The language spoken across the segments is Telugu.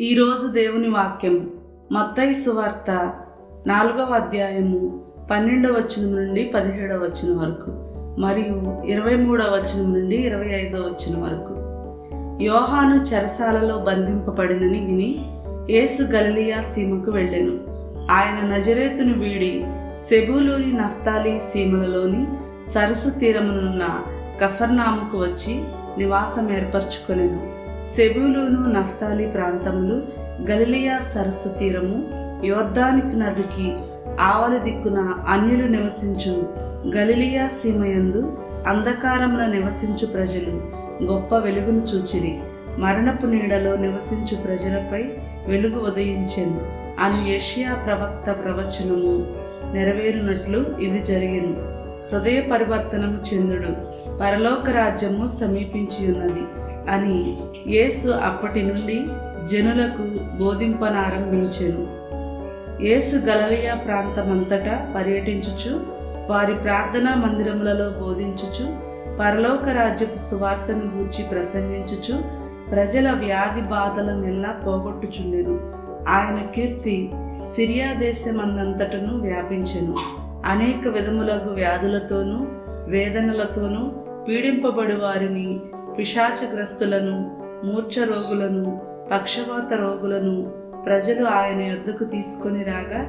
ఈరోజు దేవుని వాక్యం మత్తయి సువార్త నాలుగవ అధ్యాయము పన్నెండవ వచనం నుండి పదిహేడవ వచనం వరకు మరియు ఇరవై మూడవ వచనం నుండి ఇరవై ఐదవ వచనం వరకు. యోహాను చెరసాలలో బంధింపబడినని విని యేసు గలిలియా సీమకు వెళ్ళెను. ఆయన నజరేతును వీడి సెబూలోని నఫ్తాలి సీమలలోని సరస్సు తీరమునున్న కఫర్నాముకు వచ్చి నివాసం ఏర్పరచుకొనెను సెబులోను నఫ్తాలి ప్రాంతములు గలిలియా సరస్సు తీరము యోర్దానికి నదికి ఆవల దిక్కున అన్యులు నివసించు గలిలియా సీమయందు అంధకారంలో నివసించు ప్రజలు గొప్ప వెలుగును చూచిరి. మరణపు నీడలో నివసించు ప్రజలపై వెలుగు ఉదయించెను. అని ఏషియా ప్రవక్త ప్రవచనము నెరవేరునట్లు ఇది జరిగింది హృదయ పరివర్తనము చెందుడు. పరలోక రాజ్యము సమీపించి ఉన్నది అని యేసు అప్పటి నుండి జనులకు బోధింపనారంభించెను. యేసు గలలియా ప్రాంతమంతటా పర్యటించుచు వారి ప్రార్థనా మందిరములలో బోధించుచు పరలోక రాజ్యపు సువార్తను గూర్చి ప్రసంగించుచు ప్రజల వ్యాధి బాధలనెల్లా పోగొట్టుచుండెను. ఆయన కీర్తి సిరియా దేశమందంతటను వ్యాపించెను. అనేక విధములగు వ్యాధులతోనూ వేదనలతోనూ పీడింపబడి వారిని పిశాచగ్రస్తులను మూర్ఛ రోగులను పక్షవాత రోగులను ప్రజలు ఆయన యొద్దకు తీసుకొని రాగా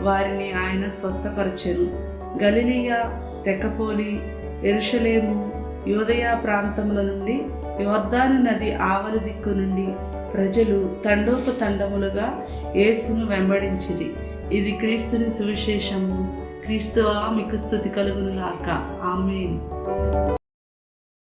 వారిని ఆయన స్వస్థపరచెను. గలిలియా తెకపోలి ఎరుషలేము యోదయ ప్రాంతముల నుండి యోర్దాను నది ఆవలి దిక్కు నుండి ప్రజలు తండోపతండములుగా యేసును వెంబడించిరి. ఇది క్రీస్తుని సువిశేషము. క్రీస్తువా మీకు స్థుతి కలుగును గాక